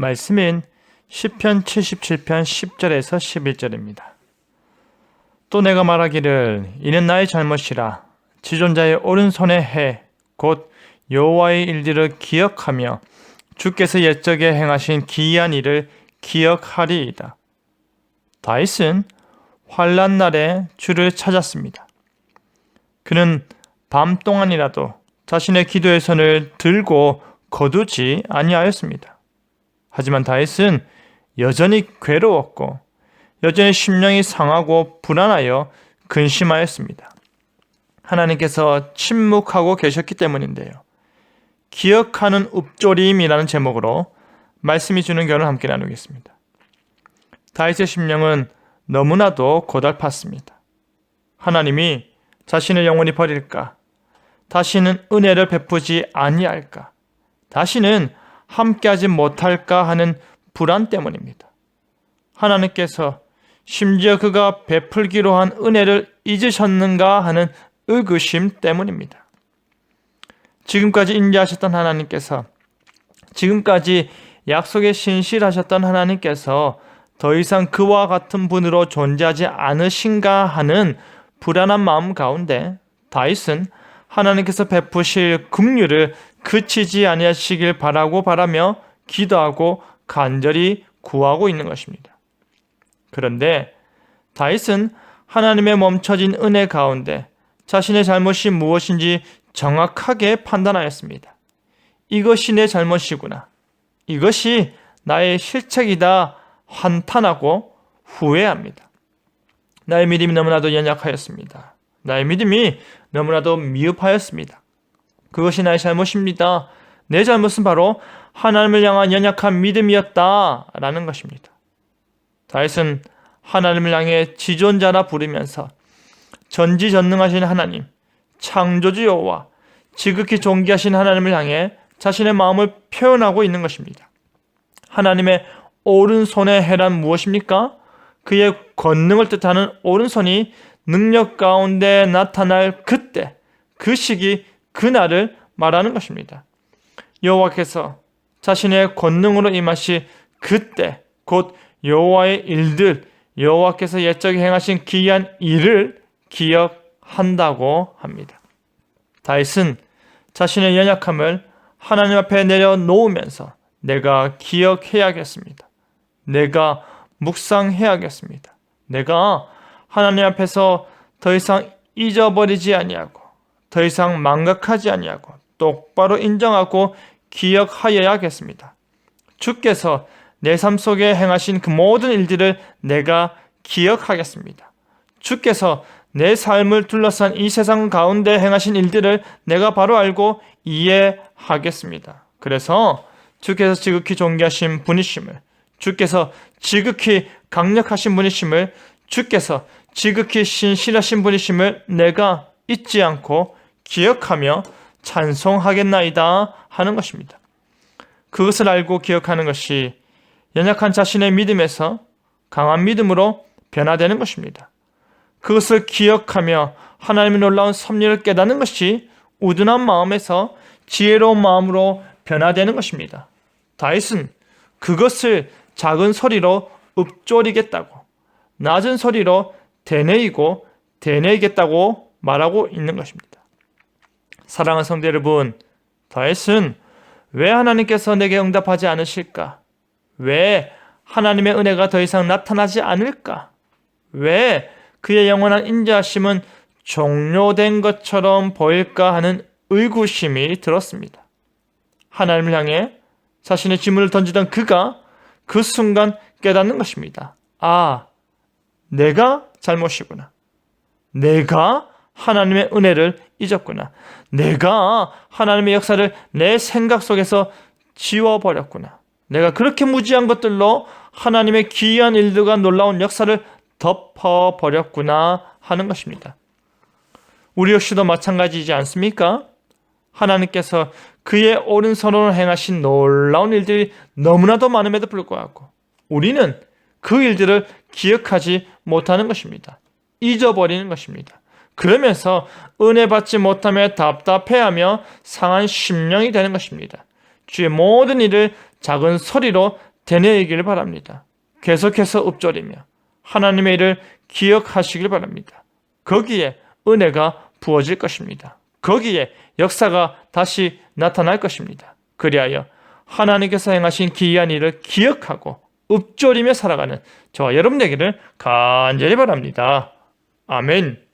말씀인 10편 77편 10절에서 11절입니다. 또 내가 말하기를 이는 나의 잘못이라 지존자의 오른손에 해곧 여호와의 일들을 기억하며 주께서 옛적에 행하신 기이한 일을 기억하리이다. 다윗은 환란 날에 주를 찾았습니다. 그는 밤 동안이라도 자신의 기도의 손을 들고 거두지 아니하였습니다. 하지만 다윗은 여전히 괴로웠고 여전히 심령이 상하고 불안하여 근심하였습니다. 하나님께서 침묵하고 계셨기 때문인데요. 기억하는 읍조림이라는 제목으로 말씀이 주는 결을 함께 나누겠습니다. 다윗의 심령은 너무나도 고달팠습니다. 하나님이 자신을 영원히 버릴까? 다시는 은혜를 베푸지 아니할까? 다시는 함께하지 못할까 하는 불안 때문입니다. 하나님께서 심지어 그가 베풀기로 한 은혜를 잊으셨는가 하는 의구심 때문입니다. 지금까지 인자하셨던 하나님께서 지금까지 약속에 신실하셨던 하나님께서 더 이상 그와 같은 분으로 존재하지 않으신가 하는 불안한 마음 가운데 다윗은 하나님께서 베푸실 긍휼을 그치지 아니하시길 바라고 바라며 기도하고 간절히 구하고 있는 것입니다. 그런데 다윗은 하나님의 멈춰진 은혜 가운데 자신의 잘못이 무엇인지 정확하게 판단하였습니다. 이것이 내 잘못이구나. 이것이 나의 실책이다. 환탄하고 후회합니다. 나의 믿음이 너무나도 연약하였습니다. 나의 믿음이 너무나도 미흡하였습니다. 그것이 나의 잘못입니다. 내 잘못은 바로 하나님을 향한 연약한 믿음이었다 라는 것입니다. 다윗은 하나님을 향해 지존자라 부르면서 전지전능하신 하나님, 창조주 여호와, 지극히 존귀하신 하나님을 향해 자신의 마음을 표현하고 있는 것입니다. 하나님의 오른손의 해란 무엇입니까? 그의 권능을 뜻하는 오른손이 능력 가운데 나타날 그때, 그 시기, 그날을 말하는 것입니다. 여호와께서 자신의 권능으로 임하시 그때 곧 여호와의 일들, 여호와께서 옛적에 행하신 기이한 일을 기억한다고 합니다. 다윗은 자신의 연약함을 하나님 앞에 내려놓으면서 내가 기억해야겠습니다. 내가 묵상해야겠습니다. 내가 하나님 앞에서 더 이상 잊어버리지 아니하고 더 이상 망각하지 아니하고 똑바로 인정하고 기억하여야겠습니다. 주께서 내 삶 속에 행하신 그 모든 일들을 내가 기억하겠습니다. 주께서 내 삶을 둘러싼 이 세상 가운데 행하신 일들을 내가 바로 알고 이해하겠습니다. 그래서 주께서 지극히 존귀하신 분이심을, 주께서 지극히 강력하신 분이심을, 주께서 지극히 신실하신 분이심을 내가 잊지 않고 기억하며 찬송하겠나이다 하는 것입니다. 그것을 알고 기억하는 것이 연약한 자신의 믿음에서 강한 믿음으로 변화되는 것입니다. 그것을 기억하며 하나님의 놀라운 섭리를 깨닫는 것이 우둔한 마음에서 지혜로운 마음으로 변화되는 것입니다. 다윗은 그것을 작은 소리로 읊조리겠다고 낮은 소리로 되뇌이고 되뇌이겠다고 말하고 있는 것입니다. 사랑하는 성도 여러분, 다윗은 왜 하나님께서 내게 응답하지 않으실까? 왜 하나님의 은혜가 더 이상 나타나지 않을까? 왜 그의 영원한 인자하심은 종료된 것처럼 보일까 하는 의구심이 들었습니다. 하나님을 향해 자신의 지문을 던지던 그가 그 순간 깨닫는 것입니다. 아, 내가 잘못이구나. 내가 하나님의 은혜를 잊었구나. 내가 하나님의 역사를 내 생각 속에서 지워버렸구나. 내가 그렇게 무지한 것들로 하나님의 기이한 일들과 놀라운 역사를 덮어버렸구나 하는 것입니다. 우리 역시도 마찬가지이지 않습니까? 하나님께서 그의 오른손으로 행하신 놀라운 일들이 너무나도 많음에도 불구하고 우리는 그 일들을 기억하지 못하는 것입니다. 잊어버리는 것입니다. 그러면서 은혜 받지 못하며 답답해하며 상한 심령이 되는 것입니다. 주의 모든 일을 작은 소리로 되뇌이길 바랍니다. 계속해서 읊조리며 하나님의 일을 기억하시길 바랍니다. 거기에 은혜가 부어질 것입니다. 거기에 역사가 다시 나타날 것입니다. 그리하여 하나님께서 행하신 기이한 일을 기억하고 읊조리며 살아가는 저와 여러분 되기를 간절히 바랍니다. 아멘.